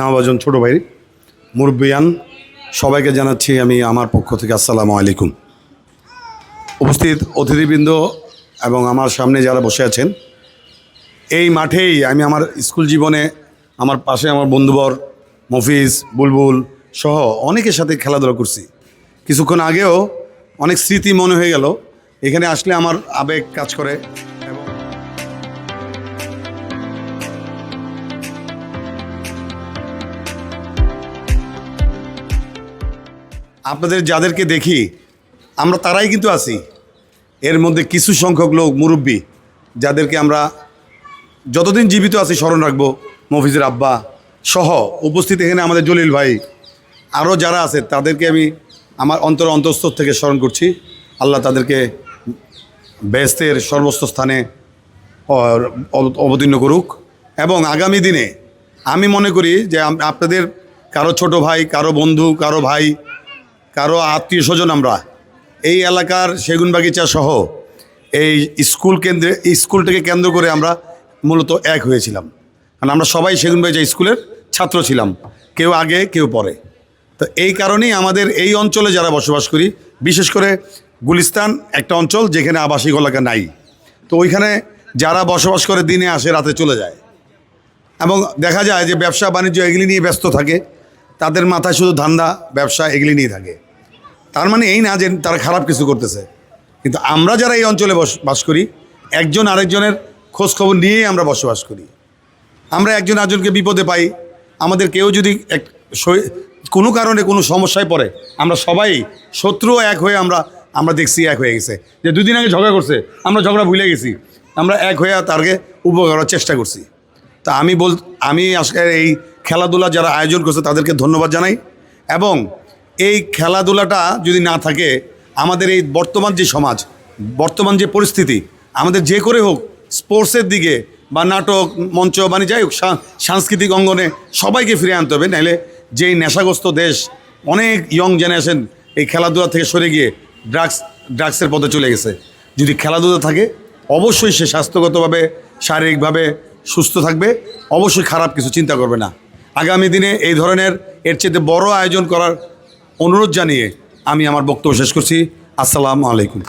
স্নেহভাজন ছোটো ভাই, মুরব্বিয়ান, সবাইকে জানাচ্ছি আমি আমার পক্ষ থেকে আসসালামু আলাইকুম। উপস্থিত অতিথিবৃন্দ এবং আমার সামনে যারা বসে আছেন, এই মাঠেই আমি আমার স্কুল জীবনে আমার পাশে আমার বন্ধুবর মফিজ, বুলবুল সহ অনেকের সাথে খেলাধুলা করছি। কিছুক্ষণ আগেও অনেক স্মৃতি মনে হয়ে গেল। এখানে আসলে আমার আবেগ কাজ করে। আপনাদের যাদেরকে দেখি, আমরা তারাই কিন্তু আছি। এর মধ্যে কিছু সংখ্যক লোক, মুরব্বী, যাদেরকে আমরা যতদিন জীবিত আছি, স্মরণ রাখব, মফিজের আব্বা সহ উপস্থিত এখানে আমাদের জলিল ভাই, আরও যারা আছে, তাদেরকে আমি আমার অন্তর অন্তঃস্থ থেকে স্মরণ করছি। আল্লাহ তাদেরকে বেস্তের সর্বস্ত স্থানে অব- অবতীর্ণ করুক। এবং আগামী দিনে আমি মনে করি যে আপনাদের কারও ছোট ভাই, কারও বন্ধু, কারও ভাই কারও আত্মীয় স্বজন আমরা, এই এলাকার সেগুনবাগিচা সহ এই স্কুল কেন্দ্রে স্কুলটাকে কেন্দ্র করে আমরা মূলত এক হয়েছিলাম। কারণ আমরা সবাই সেগুনবাগিচা স্কুলের ছাত্র ছিলাম, কেউ আগে, কেউ পরে। তো এই কারণেই আমাদের এই অঞ্চলে যারা বসবাস করি, বিশেষ করে গুলিস্তান একটা অঞ্চল যেখানে আবাসিক এলাকা নাই। তো ওইখানে যারা বসবাস করে দিনে আসে, রাতে চলে যায়। এবং দেখা যায় যে ব্যবসা বাণিজ্য এগুলি নিয়ে ব্যস্ত থাকে। তাদের মাথায় শুধু ধান্দা, ব্যবসা এগুলি নিয়ে থাকে। তার মানে এই না যে তারা খারাপ কিছু করতেছে। কিন্তু আমরা যারা এই অঞ্চলে বস করি, একজন আরেকজনের খোঁজ খবর নিয়েই আমরা বসবাস করি। আমরা একজন আরেকজনকে বিপদে পাই। আমাদের কেউ যদি এক কোনো কারণে কোনো সমস্যায় পড়ে, আমরা সবাই শত্রু এক হয়ে আমরা আমরা দেখছি এক হয়ে গেছে। যে দুদিন আগে ঝগড়া করছে, আমরা ঝগড়া ভুলে গেছি। আমরা এক হয়ে তারকে উপকার করার চেষ্টা করছি। তা আমি বল আমি আজকে এই খেলাধুলা যারা আয়োজন করছে তাদেরকে ধন্যবাদ জানাই। এবং এই খেলাধুলাটা যদি না থাকে, আমাদের এই বর্তমান যে সমাজ, বর্তমান যে পরিস্থিতি, আমাদের যে করে হোক, স্পোর্টসের দিকে বা নাটক, মঞ্চ মানে যাই হোক সাংস্কৃতিক অঙ্গনে সবাইকে ফিরে আনতে হবে। নাহলে যেই নেশাগ্রস্ত দেশ, অনেক ইয়ং জেনারেশন এই খেলাধুলা থেকে সরে গিয়ে ড্রাগস ড্রাগসের পথে চলে গেছে। যদি খেলাধুলা থাকে, অবশ্যই সে স্বাস্থ্যগতভাবে, শারীরিকভাবে সুস্থ থাকবে। অবশ্যই খারাপ কিছু চিন্তা করবে না। আগামী দিনে এই ধরনের এর চেয়ে বড় আয়োজন করার অনুরোধ জানিয়ে আমি আমার বক্তব্য শেষ করছি। আসসালামু আলাইকুম।